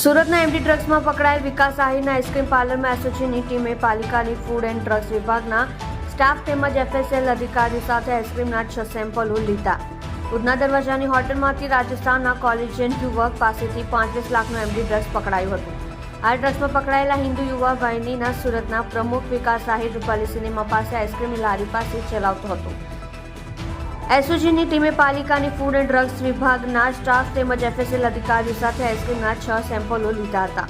સુરતના એમટી ડ્રગ્સમાં પકડાયેલ વિકાસ આહિરના આઈસ્ક્રીમ પાર્લરમાં એસોસિએશનની ટીમે પાલિકાની ફૂડ એન્ડ ડ્રગ્સ વિભાગના સ્ટાફ તેમજ એફએસએલ અધિકારી સાથે આઈસ્ક્રીમના છ સેમ્પલો લીધા. ઉધના દરવાજાની હોટલમાંથી રાજસ્થાનના કોલેજિયન યુવક પાસેથી પાંત્રીસ લાખનું એમડી ડ્રગ્સ પકડાયું હતું. આ ડ્રગ્સમાં પકડાયેલા હિન્દુ યુવા વાહિનીના સુરતના પ્રમુખ વિકાસ આહિર રૂપાલી સિનેમા પાસે આઈસ્ક્રીમની લારી પાસે ચલાવતો હતો. એસઓજીની ટીમે પાલિકાની ફૂડ એન્ડ ડ્રગ્સ વિભાગના સ્ટાફ તેમજ એફએસએલ અધિકારીઓ સાથે આઈસ્ક્રીમના છ સેમ્પલો લીધા હતા.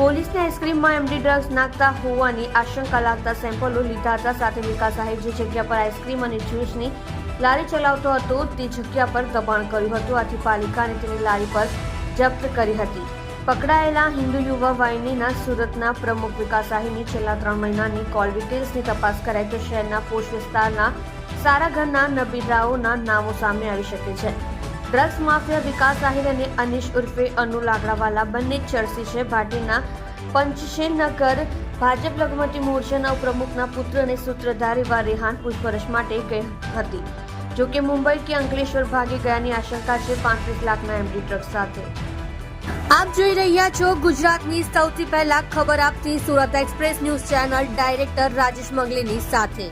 પોલીસને આઈસ્ક્રીમમાં એમડી ડ્રગ્સ નાખતા હોવાની આશંકા લાગતા સેમ્પલો લીધા હતા. સાથે વિકાસ સાહેબ જે જગ્યા પર આઈસ્ક્રીમ અને જ્યુસની લારી ચલાવતો હતો, તે જગ્યા પર દબાણ કર્યું હતું. આથી પાલિકાને તેની લારી પર જપ્ત કરી હતી. પકડાયેલા હિન્દુ યુવા વાહિનીના સુરતના પ્રમુખ વિકાસ સાહીની છેલ્લા ત્રણ મહિનાની કોલ ડિટેલ્સની તપાસ કરાય તો શહેરના પોષ વિસ્તારના સારા ઘરના નબીરાઓના નામો સામે આવી શકે છે. ડ્રગ્સ માફિયા વિકાસ આહિર અને અનિશ ઉર્ફે અનુ લાકડાવાલા બંને ચર્ચી છે. ભાટીના પંચશેનગર ભાજપ લઘુમતી મોરચાના ઉપપ્રમુખના પુત્ર અને સૂત્રધાર એવા રેહાન પૂછપરછ માટે ગઈ હતી. જો કે મુંબઈ કે અંકલેશ્વર ભાગી ગયાની આશંકા છે પાંત્રીસ લાખના એમડી ડ્રગ્સ સાથે. આપ જોઈ રહ્યા છો ગુજરાતની સૌથી પહેલા ખબર આપતી Surat express news channel director Rajesh મંગલીની સાથે.